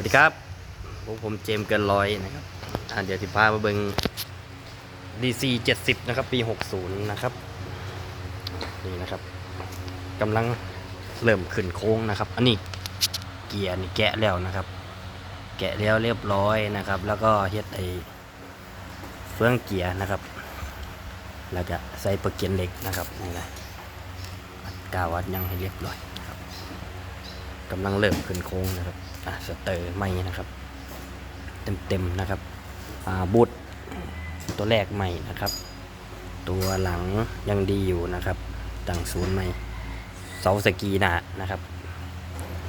วัสดีครับพวกผมเจมเกินร้อยนะครับอ่าเดี๋ยวสิพามาเบิง DC 70 นะครับ ปี 60 นะครับ นี่นะครับกำลังเริ่มขึ้นโค้งนะครับ อันนี้เกียร์นี่แกะแล้วนะครับ แกะแล้วเรียบร้อยนะครับ แล้วก็เฮ็ดไอเฟืองเกียร์นะครับแล้วก็ใส่เปอร์เกียนเหล็กนะครับนี่นะวัดกาวัดยังให้เรียบร้อย กำลังเริ่มขึ้นโค้งนะครับอะสเตอร์ไม่นะครับ เต็มๆนะครับอ่าบูทตัวแรกใหม่นะครับ ตัวหลังยังดีอยู่นะครับตั้งศูนย์ใหม่เสาสกีหนานะครับ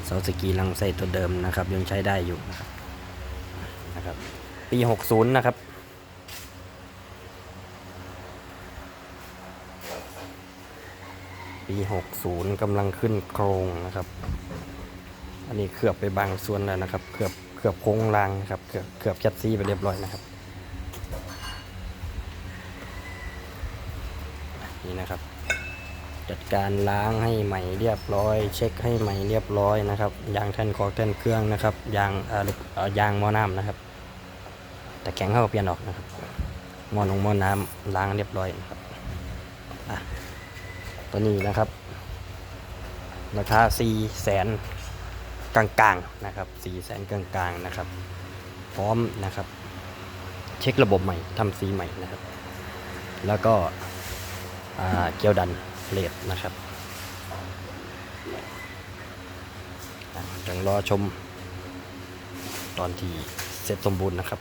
เสาสกีลังใส่ตัวเดิมนะครับ ยังใช้ได้อยู่นะครับนะครับปี 60 นะครับปี 60กำลังขึ้นโครงนะครับ อันนี้เคลือบไปบางส่วนแล้วนะครับเคลือบเคลือบโครงรางครับเคลือบเคลือบแคดซีไปเรียบร้อยนะครับ นี่นะครับ จัดการล้างให้ใหม่เรียบร้อย เช็คให้ใหม่เรียบร้อยนะครับยางแท่นคอแท่นเครื่องนะครับยางเอ่อยางหม้อน้ำนะครับ แต่แข็งเข้าเปลี่ยนออกนะครับหม้อลงหม้อน้ำล้างเรียบร้อยนะครับอะตัวนี้นะครับราคา4แสน กลางๆนะครับ4แสนกลางๆนะครับ พร้อมนะครับ เช็คระบบใหม่ทำสีใหม่นะครับ แล้วก็เกียวดันเลดนะครับยังรอชมตอนที่เสร็จสมบูรณ์นะครับ